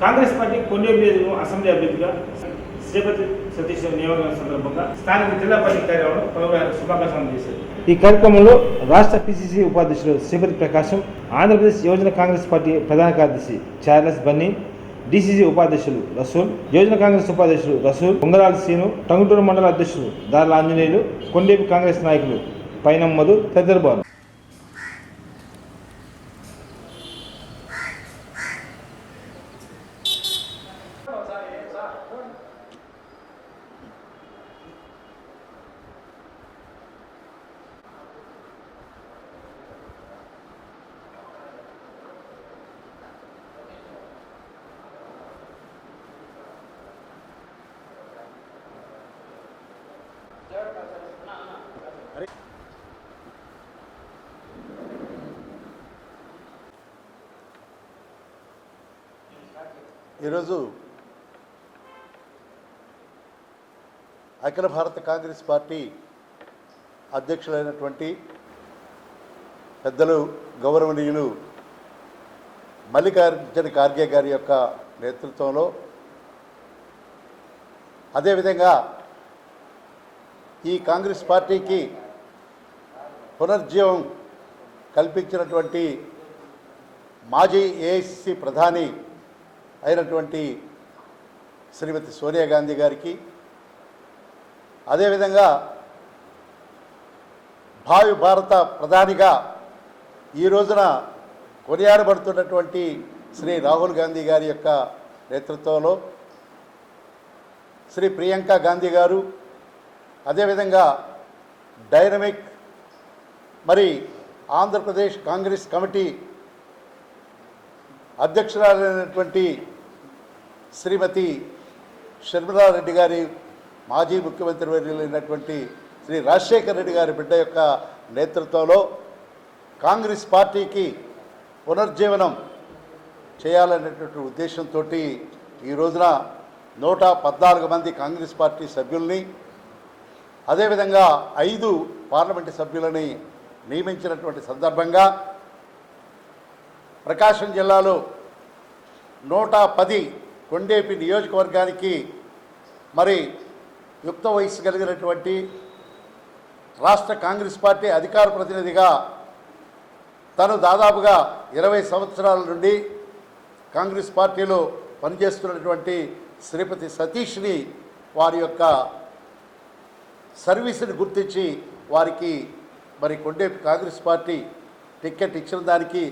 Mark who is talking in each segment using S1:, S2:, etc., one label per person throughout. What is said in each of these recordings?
S1: Congress party కొన్ని నియోజకవర్గం assembly అభ్యర్థిగా శ్రీపతి సతీష్ నియోజకవర్గం సందర్భంగా స్థానిక జిల్లా పార్టీ కార్యాలయంలో పలువురు శుభాకాంక్షలు చేశారు ఈ కార్యక్రమంలో రాష్ట్ర పిసిసి ఉపాధ్యక్షులు శ్రీపతి ప్రకాశం ఆంధ్రప్రదేశ్ యువజన కాంగ్రెస్ పార్టీ ప్రధాన కార్యదర్శి చార్లెస్ బన్నీ డిసిసి ఉపాధ్యక్షులు రసూల్ యువజన కాంగ్రెస్ ఉపాధ్యక్షులు రసూల్ పొంగరాల సీను టంగుటూరు మండల అధ్యక్షులు దార్ల ఆంజనేయులు కొండేపు కాంగ్రెస్ నాయకులు పైనం మధు తదితరులు
S2: ఈరోజు అఖిల భారత కాంగ్రెస్ పార్టీ అధ్యక్షులైనటువంటి పెద్దలు గౌరవనీయులు మల్లికార్జున ఖార్గే గారి యొక్క నేతృత్వంలో అదేవిధంగా ఈ కాంగ్రెస్ పార్టీకి పునర్జీవం కల్పించినటువంటి మాజీ ఏఐసిసి ప్రధాని అయినటువంటి శ్రీమతి సోనియా గాంధీ గారికి. అదేవిధంగా భావి భారత ప్రధానిగా ఈ రోజున కొనియాడబడుతున్నటువంటి శ్రీ రాహుల్ గాంధీ గారి యొక్క నేతృత్వంలో శ్రీ ప్రియాంక గాంధీ గారు అదేవిధంగా డైనమిక్ మరి ఆంధ్రప్రదేశ్ కాంగ్రెస్ కమిటీ అధ్యక్షురాలైనటువంటి శ్రీమతి షర్మిలారెడ్డి గారి మాజీ ముఖ్యమంత్రి వర్యులైనటువంటి శ్రీ రాజశేఖర రెడ్డి గారి బిడ్డ యొక్క నేతృత్వంలో కాంగ్రెస్ పార్టీకి పునర్జీవనం చేయాలనేటువంటి ఉద్దేశంతో ఈ రోజున నూట పద్నాలుగు మంది కాంగ్రెస్ పార్టీ సభ్యుల్ని అదేవిధంగా ఐదు పార్లమెంటు సభ్యులని నియమించినటువంటి సందర్భంగా ప్రకాశం జిల్లాలో నూట పది కొండేపి నియోజకవర్గానికి మరి యుక్త వయసు కలిగినటువంటి రాష్ట్ర కాంగ్రెస్ పార్టీ అధికార ప్రతినిధిగా తను దాదాపుగా ఇరవై సంవత్సరాల నుండి కాంగ్రెస్ పార్టీలో పనిచేస్తున్నటువంటి శ్రీపతి సతీష్ని వారి యొక్క సర్వీసుని గుర్తించి వారికి మరి కొండేపి కాంగ్రెస్ పార్టీ టికెట్ ఇచ్చిన దానికి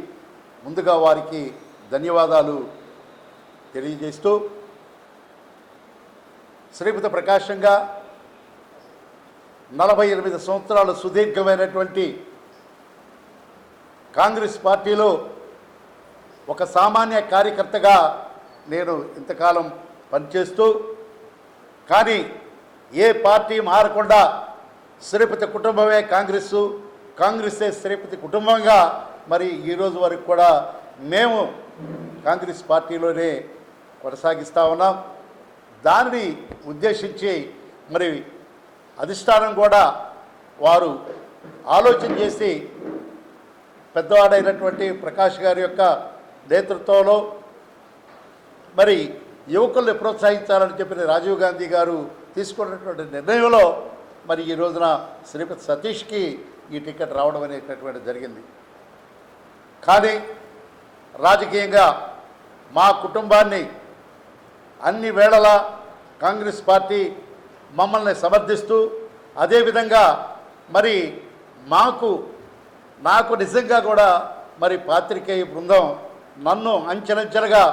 S2: ముందుగా వారికి ధన్యవాదాలు తెలియజేస్తూ శ్రీపతి ప్రకాశంగా నలభై ఎనిమిది సంవత్సరాల సుదీర్ఘమైనటువంటి కాంగ్రెస్ పార్టీలో ఒక సామాన్య కార్యకర్తగా నేను ఇంతకాలం పనిచేస్తూ కానీ ఏ పార్టీ మారకుండా శ్రీపతి కుటుంబమే కాంగ్రెస్సు కాంగ్రెసే శ్రీపతి కుటుంబంగా మరి ఈరోజు వరకు కూడా మేము కాంగ్రెస్ పార్టీలోనే కొనసాగిస్తూ ఉన్నాం. దానిని ఉద్దేశించి మరి అధిష్టానం కూడా వారు ఆలోచన చేసి పెద్దవాడైనటువంటి ప్రకాష్ గారి యొక్క నేతృత్వంలో మరి యువకుల్ని ప్రోత్సహించాలని చెప్పిన రాజీవ్ గాంధీ గారు తీసుకున్నటువంటి నిర్ణయంలో మరి ఈ రోజున శ్రీపతి సతీష్కి ఈ టికెట్ రావడం అనేటటువంటి జరిగింది. కానీ రాజకీయంగా మా కుటుంబాన్ని అన్ని వేళలా కాంగ్రెస్ పార్టీ మమ్మల్ని సమర్థిస్తూ అదేవిధంగా మరి మాకు నాకు నిజంగా కూడా మరి పాత్రికేయ బృందం నన్ను అంచెలంచెలుగా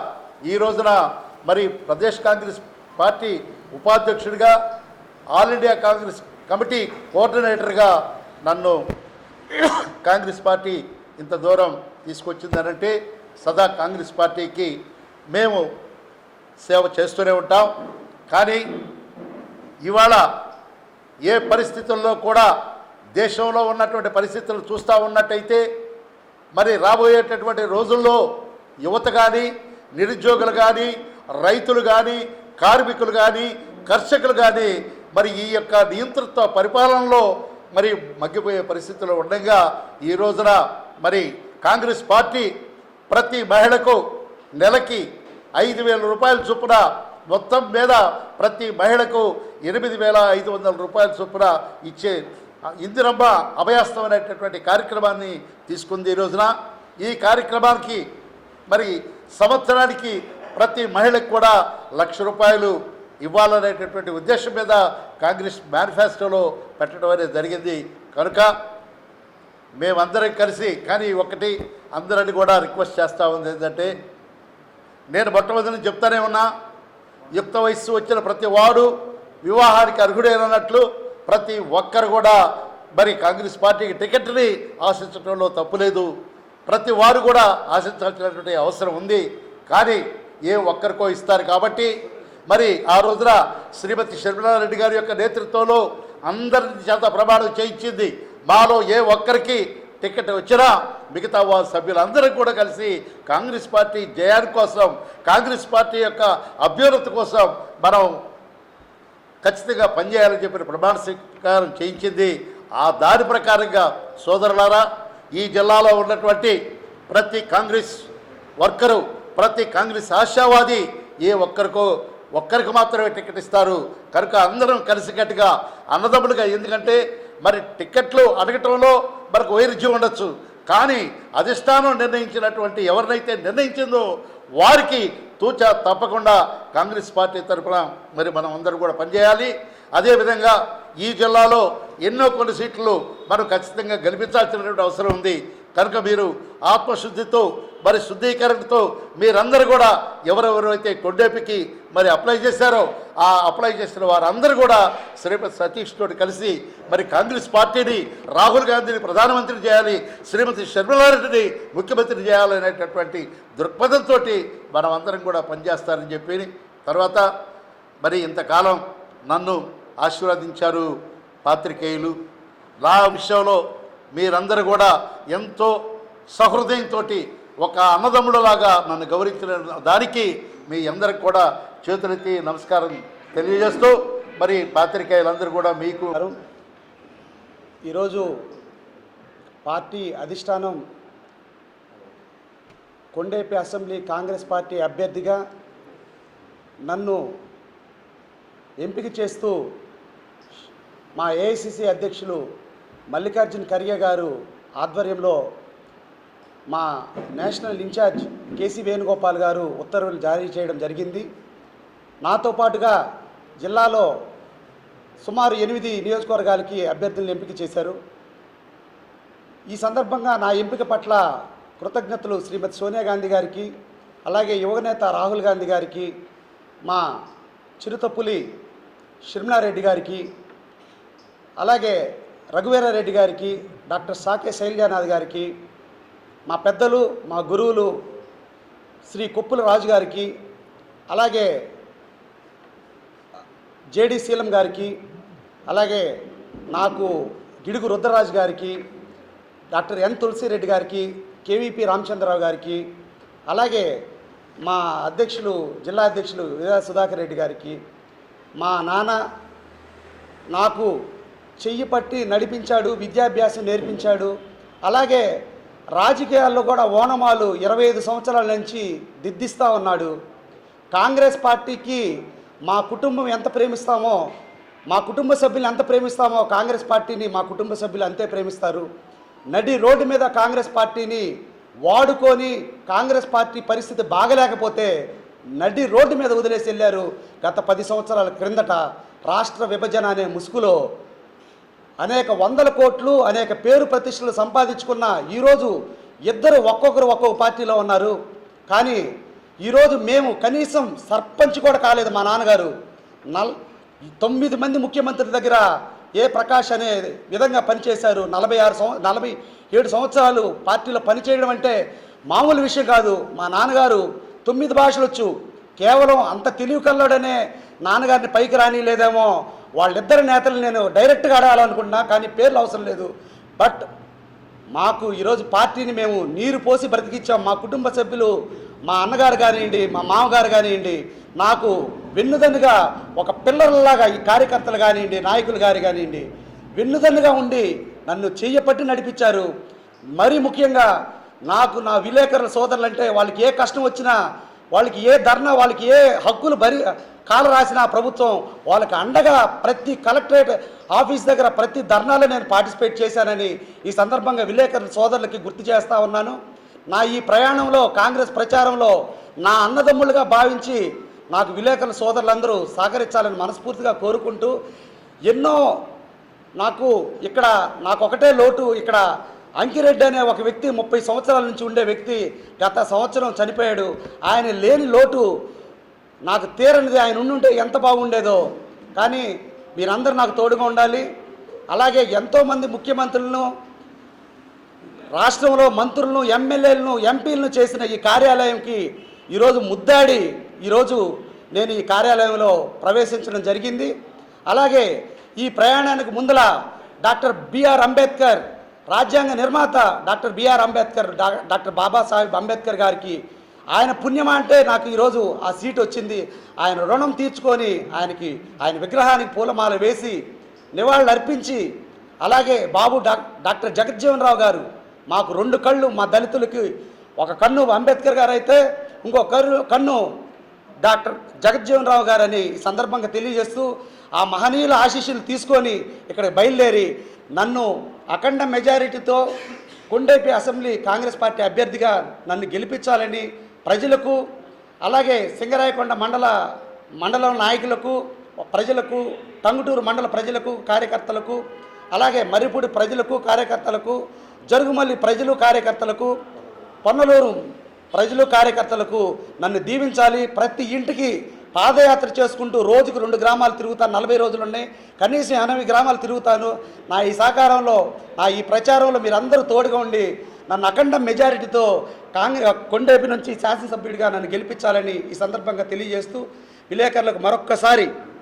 S2: ఈ రోజున మరి ప్రదేశ్ కాంగ్రెస్ పార్టీ ఉపాధ్యక్షుడిగా ఆల్ ఇండియా కాంగ్రెస్ కమిటీ కోఆర్డినేటర్గా నన్ను కాంగ్రెస్ పార్టీ ఇంత దూరం తీసుకొచ్చిందనంటే సదా కాంగ్రెస్ పార్టీకి మేము సేవ చేస్తూనే ఉంటాం. కానీ ఇవాళ ఏ పరిస్థితుల్లో కూడా దేశంలో ఉన్నటువంటి పరిస్థితులు చూస్తూ ఉన్నట్టయితే మరి రాబోయేటటువంటి రోజుల్లో యువత కానీ నిరుద్యోగులు కానీ రైతులు కానీ కార్మికులు కానీ కర్షకులు కానీ మరి ఈ యొక్క నియంతృత్వ పరిపాలనలో మరి మగ్గిపోయే పరిస్థితులు ఉండగా ఈ రోజున మరి కాంగ్రెస్ పార్టీ ప్రతి మహిళకు నెలకి ఐదు వేల రూపాయల చొప్పున మొత్తం మీద ప్రతి మహిళకు ఎనిమిది వేల ఐదు వందల రూపాయల చొప్పున ఇచ్చే ఇందిరమ్మ అభయాస్తం అనేటటువంటి కార్యక్రమాన్ని తీసుకుంది ఈ రోజున. ఈ కార్యక్రమానికి మరి సంవత్సరానికి ప్రతి మహిళకు కూడా లక్ష రూపాయలు ఇవ్వాలనేటటువంటి ఉద్దేశం మీద కాంగ్రెస్ మేనిఫెస్టోలో పెట్టడం అనేది జరిగింది. కనుక మేమందరం కలిసి కానీ ఒకటి అందరిని కూడా రిక్వెస్ట్ చేస్తూ ఉంది ఏంటంటే నేను మొట్టమొదటి చెప్తానే ఉన్నా యుక్త వయస్సు వచ్చిన ప్రతి వాడు వివాహానికి అర్హుడేనన్నట్లు ప్రతి ఒక్కరు కూడా మరి కాంగ్రెస్ పార్టీకి టికెట్ని ఆశించడంలో తప్పులేదు. ప్రతి వారు కూడా ఆశించాల్సినటువంటి అవసరం ఉంది. కానీ ఏ ఒక్కరికో ఇస్తారు కాబట్టి మరి ఆ రోజున శ్రీమతి శర్మిలారెడ్డి గారి యొక్క నేతృత్వంలో అందరి చేత ప్రమాణం చేయించింది మాలో ఏ ఒక్కరికి టికెట్ వచ్చినా మిగతా వారి సభ్యులందరూ కూడా కలిసి కాంగ్రెస్ పార్టీ జయాని కోసం కాంగ్రెస్ పార్టీ యొక్క అభ్యున్నతి కోసం మనం ఖచ్చితంగా పనిచేయాలని చెప్పిన ప్రమాణ స్వీకారం చేయించింది. ఆ దాని ప్రకారంగా సోదరులారా ఈ జిల్లాలో ఉన్నటువంటి ప్రతి కాంగ్రెస్ వర్కరు ప్రతి కాంగ్రెస్ ఆశావాది ఏ ఒక్కరికో ఒక్కరికి మాత్రమే టికెట్ ఇస్తారు. కనుక అందరం కలిసికట్టుగా అన్నదమ్ములుగా ఎందుకంటే మరి టిక్కెట్లు అడగటంలో మనకు వైరుధ్యం ఉండొచ్చు. కానీ అధిష్టానం నిర్ణయించినటువంటి ఎవరినైతే నిర్ణయించిందో వారికి తూచ తప్పకుండా కాంగ్రెస్ పార్టీ తరఫున మరి మనం అందరం కూడా పనిచేయాలి. అదేవిధంగా ఈ జిల్లాలో ఎన్నో కొన్ని సీట్లు మనం ఖచ్చితంగా గెలిపించాల్సినటువంటి అవసరం ఉంది. కనుక మీరు ఆత్మశుద్ధితో మరి శుద్ధీకరణతో మీరందరూ కూడా ఎవరెవరైతే కొండేపికి మరి అప్లై చేశారో ఆ అప్లై చేసిన వారందరూ కూడా శ్రీమతి సతీష్ తోటి కలిసి మరి కాంగ్రెస్ పార్టీని రాహుల్ గాంధీని ప్రధానమంత్రి చేయాలి శ్రీమతి షర్మిలారెడ్డిని ముఖ్యమంత్రి చేయాలనేటటువంటి దృక్పథంతో మనం అందరం కూడా పనిచేస్తారని చెప్పి తర్వాత మరి ఇంతకాలం నన్ను ఆశీర్వదించారు పాత్రికేయులు. నా విషయంలో మీరందరూ కూడా ఎంతో సహృదయంతో ఒక అన్నదమ్ముడులాగా నన్ను గౌరవించిన దానికి మీ అందరికి కూడా చేతులెత్తి నమస్కారం తెలియజేస్తూ మరి పాత్రికేయులందరూ కూడా మీకు
S3: గారు ఈరోజు పార్టీ అధిష్టానం కొండేపి అసెంబ్లీ కాంగ్రెస్ పార్టీ అభ్యర్థిగా నన్ను ఎంపిక చేస్తూ మా ఏఐసిసి అధ్యక్షులు మల్లికార్జున్ ఖర్గే గారు ఆధ్వర్యంలో మా నేషనల్ ఇన్ఛార్జ్ కేసీ వేణుగోపాల్ గారు ఉత్తర్వులు జారీ చేయడం జరిగింది. నాతో పాటుగా జిల్లాలో సుమారు ఎనిమిది నియోజకవర్గాలకి అభ్యర్థులను ఎంపిక చేశారు. ఈ సందర్భంగా నా ఎంపిక పట్ల కృతజ్ఞతలు శ్రీమతి సోనియా గాంధీ గారికి అలాగే యువనేత రాహుల్ గాంధీ గారికి మా చిరుతపులి షర్మిలారెడ్డి గారికి అలాగే రఘువీరారెడ్డి గారికి డాక్టర్ సాకే శైలజానాథ్ గారికి మా పెద్దలు మా గురువులు శ్రీ కొప్పుల రాజు గారికి అలాగే జేడి శీలం గారికి అలాగే నాకు గిడుగు రుద్రరాజు గారికి డాక్టర్ ఎన్ తులసిరెడ్డి గారికి కేవీపీ రామచంద్రరావు గారికి అలాగే మా అధ్యక్షులు జిల్లా అధ్యక్షులు విజయ సుధాకర్ రెడ్డి గారికి మా నాన్న నాకు చెయ్యి పట్టి నడిపించాడు విద్యాభ్యాసం నేర్పించాడు అలాగే రాజకీయాల్లో కూడా ఓనమాలు ఇరవై ఐదు సంవత్సరాల నుంచి దిద్దిస్తూ ఉన్నాడు. కాంగ్రెస్ పార్టీకి మా కుటుంబం ఎంత ప్రేమిస్తామో మా కుటుంబ సభ్యులు ఎంత ప్రేమిస్తామో కాంగ్రెస్ పార్టీని మా కుటుంబ సభ్యులు అంతే ప్రేమిస్తారు. నడి రోడ్డు మీద కాంగ్రెస్ పార్టీని వాడుకొని కాంగ్రెస్ పార్టీ పరిస్థితి బాగలేకపోతే నడి రోడ్డు మీద వదిలేసి వెళ్ళారు గత పది సంవత్సరాల క్రిందట రాష్ట్ర విభజన అనే ముసుగులో అనేక వందల కోట్లు అనేక పేరు ప్రతిష్టలు సంపాదించుకున్న ఈరోజు ఇద్దరు ఒక్కొక్కరు ఒక్కొక్క పార్టీలో ఉన్నారు. కానీ ఈరోజు మేము కనీసం సర్పంచ్ కూడా కాలేదు మా నాన్నగారు. నల్ తొమ్మిది మంది ముఖ్యమంత్రి దగ్గర ఏ ప్రకాష్ అనే విధంగా పనిచేశారు. నలభై ఆరు సంవ నలభై ఏడు సంవత్సరాలు పార్టీలో పనిచేయడం అంటే మామూలు విషయం కాదు. మా నాన్నగారు తొమ్మిది భాషలు వచ్చు కేవలం అంత తెలివి కల్లోడనే నాన్నగారిని పైకి రాని లేదేమో వాళ్ళిద్దరి నేతలు నేను డైరెక్ట్గా అడగాలనుకుంటున్నా కానీ పేర్లు అవసరం లేదు. బట్ మాకు ఈరోజు పార్టీని మేము నీరు పోసి బ్రతికిచ్చాం. మా కుటుంబ సభ్యులు మా అన్నగారు కానివ్వండి మా మామగారు కానివ్వండి నాకు వెన్నుదన్నుగా ఒక పిల్లలలాగా ఈ కార్యకర్తలు కానివ్వండి నాయకులు గారు కానివ్వండి వెన్నుదన్నుగా ఉండి నన్ను చెయ్యపట్టి నడిపించారు. మరీ ముఖ్యంగా నాకు నా విలేకరుల సోదరులంటే వాళ్ళకి ఏ కష్టం వచ్చినా వాళ్ళకి ఏ ధర్నా వాళ్ళకి ఏ హక్కులు బరి కాల రాసిన ప్రభుత్వం వాళ్ళకి అండగా ప్రతి కలెక్టరేట్ ఆఫీస్ దగ్గర ప్రతి ధర్నాలో నేను పార్టిసిపేట్ చేశానని ఈ సందర్భంగా విలేకరుల సోదరులకి గుర్తు చేస్తా ఉన్నాను. నా ఈ ప్రయాణంలో కాంగ్రెస్ ప్రచారంలో నా అన్నదమ్ములుగా భావించి నాకు విలేకరుల సోదరులందరూ సహకరించాలని మనస్ఫూర్తిగా కోరుకుంటూ ఎన్నో నాకు ఇక్కడ నాకు ఒకటే లోటు ఇక్కడ అంకిరెడ్డి అనే ఒక వ్యక్తి ముప్పై సంవత్సరాల నుంచి ఉండే వ్యక్తి గత సంవత్సరం చనిపోయాడు. ఆయన లేని లోటు నాకు తీరనిది. ఆయన ఉండుంటే ఎంత బాగుండేదో. కానీ మీరందరూ నాకు తోడుగా ఉండాలి. అలాగే ఎంతోమంది ముఖ్యమంత్రులను రాష్ట్రంలో మంత్రులను ఎమ్మెల్యేలను ఎంపీలను చేసిన ఈ కార్యాలయంకి ఈరోజు ముద్దాడి. ఈరోజు నేను ఈ కార్యాలయంలో ప్రవేశించడం జరిగింది. అలాగే ఈ ప్రయాణానికి ముందల డాక్టర్ బిఆర్ అంబేద్కర్ రాజ్యాంగ నిర్మాత doctor BR Ambedkar doctor Babasaheb Ambedkar గారికి ఆయన పుణ్యమా అంటే నాకు ఈరోజు ఆ సీట్ వచ్చింది. ఆయన రుణం తీర్చుకొని ఆయనకి ఆయన విగ్రహానికి పూలమాల వేసి నివాళులు అర్పించి అలాగే బాబు డాక్టర్ జగజ్జీవన్ రావు గారు మాకు రెండు కళ్ళు మా దళితులకి ఒక కన్ను అంబేద్కర్ గారు అయితే ఇంకో కన్ను కన్ను డాక్టర్ జగజ్జీవన్ రావు గారని ఈ సందర్భంగా తెలియజేస్తూ ఆ మహనీయుల ఆశీస్సులు తీసుకొని ఇక్కడ బయలుదేరి నన్ను అఖండ మెజారిటీతో కొండేపి అసెంబ్లీ కాంగ్రెస్ పార్టీ అభ్యర్థిగా నన్ను గెలిపించాలని ప్రజలకు అలాగే సింగరాయకొండ మండల మండలం నాయకులకు ప్రజలకు టంగుటూరు మండల ప్రజలకు కార్యకర్తలకు అలాగే మరిపూడి ప్రజలకు కార్యకర్తలకు జరుగుమల్లి ప్రజలు కార్యకర్తలకు పొన్నలూరు ప్రజలు కార్యకర్తలకు నన్ను దీవించాలి. ప్రతి ఇంటికి పాదయాత్ర చేసుకుంటూ రోజుకు రెండు గ్రామాలు తిరుగుతాను నలభై రోజులు ఉన్నాయి కనీసం ఎనభై గ్రామాలు తిరుగుతాను. నా ఈ సహకారంలో నా ఈ ప్రచారంలో మీరందరూ తోడుగా ఉండి నన్ను అఖండ మెజారిటీతో కాంగ్రెస్ కొండేపి నుంచి శాసనసభ్యుడిగా నన్ను గెలిపించాలని ఈ సందర్భంగా తెలియజేస్తూ విలేకరులకు మరొక్కసారి